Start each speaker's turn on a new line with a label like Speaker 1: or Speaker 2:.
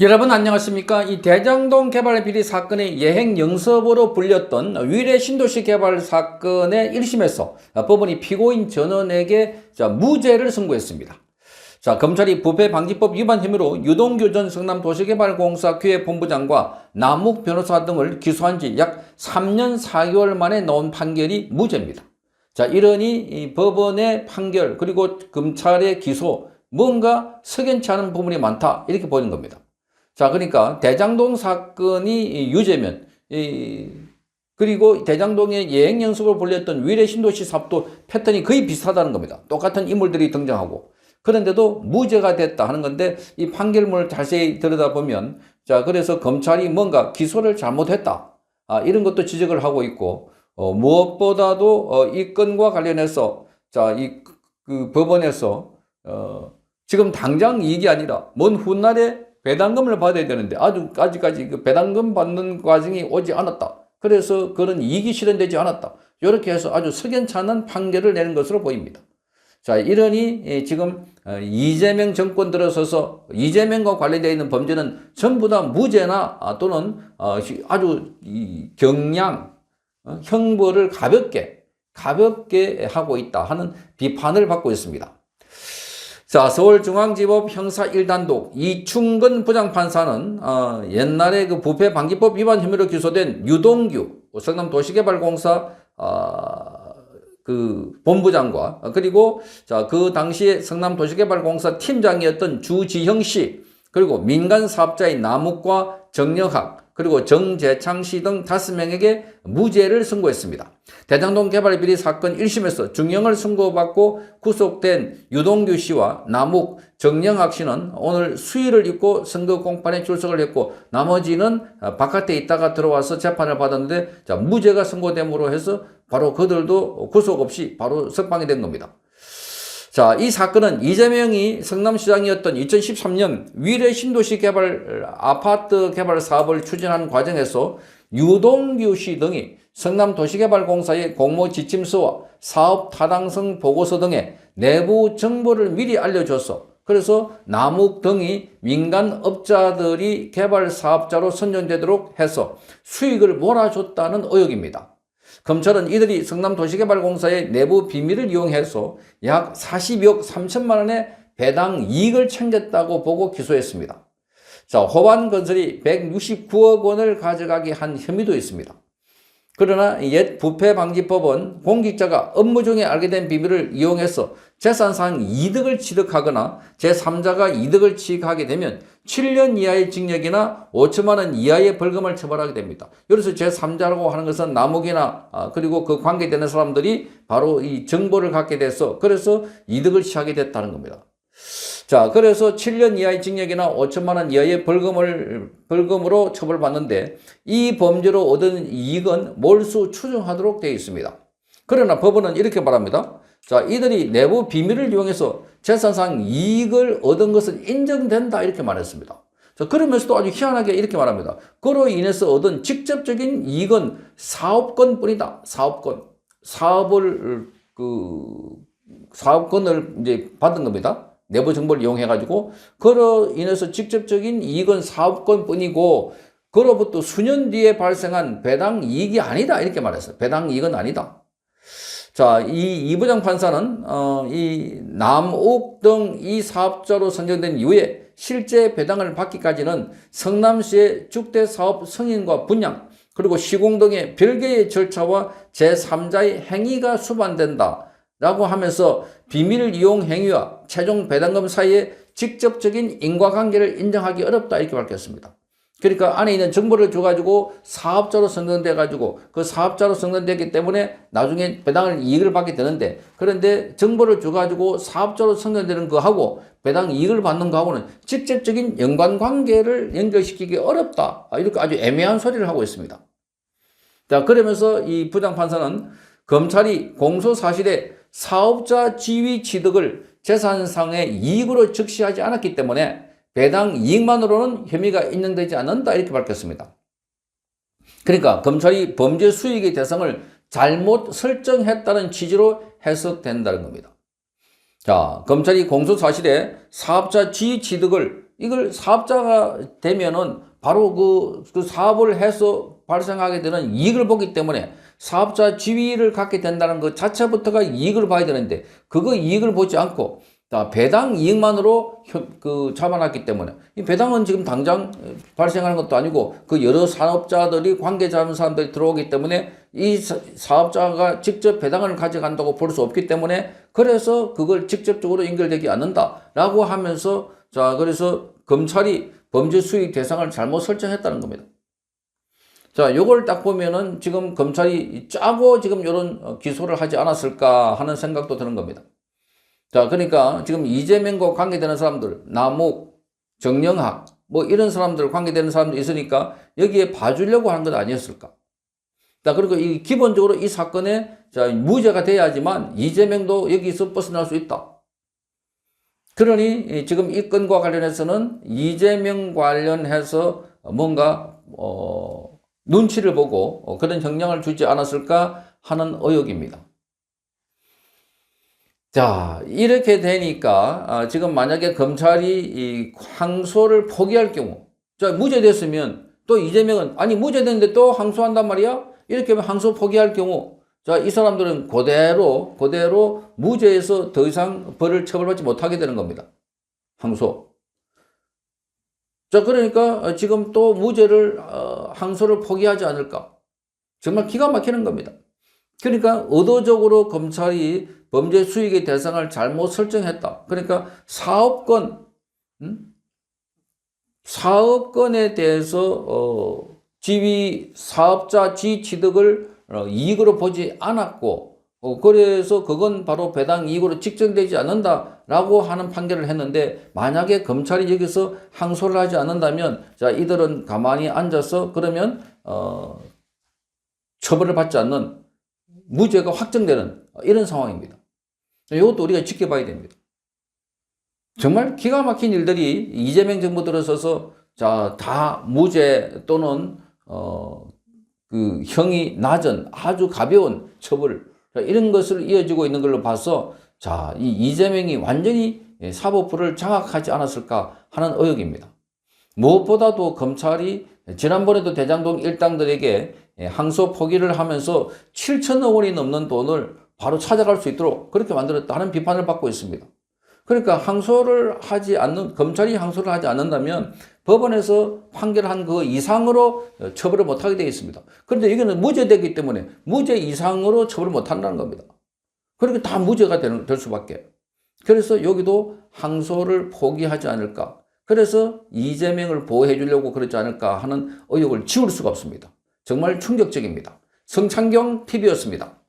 Speaker 1: 여러분 안녕하십니까? 이 대장동 개발 비리 사건의 예행 영섭으로 불렸던 위례 신도시 개발 사건의 1심에서 법원이 피고인 전원에게 자, 무죄를 선고했습니다. 자, 검찰이 부패 방지법 위반 혐의로 유동규 전 성남도시개발공사 기획본부장과 남욱 변호사 등을 기소한 지 약 3년 4개월 만에 나온 판결이 무죄입니다. 자, 이러니 이 법원의 판결 그리고 검찰의 기소 뭔가 석연치 않은 부분이 많다 이렇게 보는 겁니다. 자, 그러니까 대장동 사건이 유죄면 이 그리고 대장동의 예행 연습을 벌렸던 위례 신도시 사업도 패턴이 거의 비슷하다는 겁니다. 똑같은 인물들이 등장하고 그런데도 무죄가 됐다 하는 건데 이 판결문을 자세히 들여다보면 자 그래서 검찰이 뭔가 기소를 잘못했다 아, 이런 것도 지적을 하고 있고 어, 무엇보다도 어, 이 건과 관련해서 자이 그 법원에서 어, 지금 당장 이익이 아니라 먼 훗날에 배당금을 받아야 되는데 아주 아직까지 그 배당금 받는 과정이 오지 않았다. 그래서 그런 이익이 실현되지 않았다. 이렇게 해서 아주 석연찮은 판결을 내는 것으로 보입니다. 자, 이러니 예, 지금 어, 이재명 정권 들어서서 이재명과 관련되어 있는 범죄는 전부 다 무죄나 아, 또는 어, 아주 경량 어, 형벌을 가볍게 가볍게 하고 있다 하는 비판을 받고 있습니다. 자, 서울중앙지법 형사 1단독 이충근 부장판사는 어, 옛날에 그 부패 방지법 위반 혐의로 기소된 유동규 성남 도시개발공사 어, 그 본부장과 그리고 자, 그 당시에 성남 도시개발공사 팀장이었던 주지형 씨 그리고 민간 사업자인 남욱과 정영학 그리고 정재창 씨등 다섯 명에게 무죄를 선고했습니다. 대장동 개발 비리 사건 1심에서 중형을 선고받고 구속된 유동규 씨와 남욱, 정영학 씨는 오늘 수의를 입고 선거 공판에 출석을 했고 나머지는 바깥에 있다가 들어와서 재판을 받았는데 자, 무죄가 선고됨으로 해서 바로 그들도 구속 없이 바로 석방이 된 겁니다. 자, 이 사건은 이재명이 성남시장이었던 2013년 위례 신도시 개발 아파트 개발 사업을 추진하는 과정에서 유동규 씨 등이 성남도시개발공사의 공모 지침서와 사업 타당성 보고서 등의 내부 정보를 미리 알려줘서 그래서 남욱 등이 민간 업자들이 개발 사업자로 선정되도록 해서 수익을 몰아줬다는 의혹입니다. 검찰은 이들이 성남도시개발공사의 내부 비밀을 이용해서 약 42억 3천만 원의 배당 이익을 챙겼다고 보고 기소했습니다. 자, 호반건설이 169억 원을 가져가게 한 혐의도 있습니다. 그러나 옛 부패방지법은 공직자가 업무 중에 알게 된 비밀을 이용해서 재산상 이득을 취득하거나 제3자가 이득을 취득하게 되면 7년 이하의 징역이나 5천만 원 이하의 벌금을 처벌하게 됩니다. 그래서 제3자라고 하는 것은 남욱이나 아, 그리고 그 관계되는 사람들이 바로 이 정보를 갖게 돼서 그래서 이득을 취하게 됐다는 겁니다. 자, 그래서 7년 이하의 징역이나 5천만 원 이하의 벌금을 벌금으로 처벌받는데 이 범죄로 얻은 이익은 몰수 추정하도록 되어 있습니다. 그러나 법원은 이렇게 말합니다. 자, 이들이 내부 비밀을 이용해서 재산상 이익을 얻은 것은 인정된다 이렇게 말했습니다. 자, 그러면서도 아주 희한하게 이렇게 말합니다. 그로 인해서 얻은 직접적인 이익은 사업권 뿐이다. 사업권. 사업을 그 사업권을 이제 받은 겁니다. 내부 정보를 이용해 가지고 그로 인해서 직접적인 이익은 사업권 뿐이고 그로부터 수년 뒤에 발생한 배당 이익이 아니다 이렇게 말했어요. 배당 이익은 아니다. 자, 이 이부장 판사는 어, 이 남옥 등 이 사업자로 선정된 이후에 실제 배당을 받기까지는 성남시의 주택 사업 승인과 분양 그리고 시공 등의 별개의 절차와 제3자의 행위가 수반된다. 라고 하면서 비밀 이용 행위와 최종 배당금 사이에 직접적인 인과관계를 인정하기 어렵다 이렇게 밝혔습니다. 그러니까 안에 있는 정보를 줘가지고 사업자로 선정돼가지고 그 사업자로 선정되기 때문에 나중에 배당을 이익을 받게 되는데 그런데 정보를 줘가지고 사업자로 선정되는 거하고 배당 이익을 받는 거하고는 직접적인 연관관계를 연결시키기 어렵다. 이렇게 아주 애매한 소리를 하고 있습니다. 자, 그러면서 이 부장판사는 검찰이 공소 사실에 사업자 지위 취득을 재산상의 이익으로 적시하지 않았기 때문에 배당 이익만으로는 혐의가 인정되지 않는다 이렇게 밝혔습니다. 그러니까 검찰이 범죄 수익의 대상을 잘못 설정했다는 취지로 해석된다는 겁니다. 자, 검찰이 공소 사실에 사업자 지위 취득을 이걸 사업자가 되면은 바로 그, 그 사업을 해서 발생하게 되는 이익을 보기 때문에 사업자 지위를 갖게 된다는 것 자체부터가 이익을 봐야 되는데 그거 이익을 보지 않고 자, 배당 이익만으로 현- 그 잡아놨기 때문에 이 배당은 지금 당장 발생하는 것도 아니고 그 여러 산업자들이 관계 잡은 사람들이 들어오기 때문에 이 사- 사업자가 직접 배당을 가져간다고 볼 수 없기 때문에 그래서 그걸 직접적으로 연결되지 않는다라고 하면서 자 그래서 검찰이 범죄 수익 대상을 잘못 설정했다는 겁니다. 자, 요걸 딱 보면은 지금 검찰이 짜고 지금 이런 기소를 하지 않았을까 하는 생각도 드는 겁니다. 자, 그러니까 지금 이재명과 관계되는 사람들, 남욱, 정영학, 뭐 이런 사람들 관계되는 사람도 있으니까 여기에 봐주려고 하는 것 아니었을까? 자, 그리고 이 기본적으로 이 사건에 자, 무죄가 돼야지만 이재명도 여기서 벗어날 수 있다. 그러니 이 지금 이 건과 관련해서는 이재명 관련해서 뭔가 어, 눈치를 보고 어, 그런 형량을 주지 않았을까 하는 의혹입니다. 자, 이렇게 되니까 아, 지금 만약에 검찰이 이 항소를 포기할 경우, 자, 무죄됐으면 또 이재명은 아니 무죄됐는데 또 항소한단 말이야? 이렇게 하면 항소 포기할 경우, 자, 이 사람들은 그대로 그대로 무죄에서 더 이상 벌을 처벌받지 못하게 되는 겁니다. 항소. 자, 그러니까 지금 또 무죄를 어, 항소를 포기하지 않을까? 정말 기가 막히는 겁니다. 그러니까 의도적으로 검찰이 범죄 수익의 대상을 잘못 설정했다. 그러니까 사업권, 음? 사업권에 대해서 어, 지위 사업자 지 취득을 어, 이익으로 보지 않았고, 어, 그래서 그건 바로 배당 이익으로 측정되지 않는다라고 하는 판결을 했는데, 만약에 검찰이 여기서 항소를 하지 않는다면, 자, 이들은 가만히 앉아서 그러면, 어, 처벌을 받지 않는 무죄가 확정되는 이런 상황입니다. 이것도 우리가 지켜봐야 됩니다. 정말 기가 막힌 일들이 이재명 정부 들어서서 자, 다 무죄 또는 어, 그 형이 낮은 아주 가벼운 처벌 자, 이런 것을 이어지고 있는 걸로 봐서 자, 이 이재명이 완전히 사법부를 장악하지 않았을까 하는 의혹입니다. 무엇보다도 검찰이 지난번에도 대장동 일당들에게 항소 포기를 하면서 7천억 원이 넘는 돈을 바로 찾아갈 수 있도록 그렇게 만들었다는 비판을 받고 있습니다. 그러니까 항소를 하지 않는 검찰이 항소를 하지 않는다면 법원에서 판결한 그 이상으로 처벌을 못하게 되어 있습니다. 그런데 이거는 무죄되기 때문에 무죄 이상으로 처벌을 못한다는 겁니다. 그렇게 다 무죄가 될, 될 수밖에. 그래서 여기도 항소를 포기하지 않을까. 그래서 이재명을 보호해 주려고 그러지 않을까 하는 의혹을 지울 수가 없습니다. 정말 충격적입니다. 성창경 TV였습니다.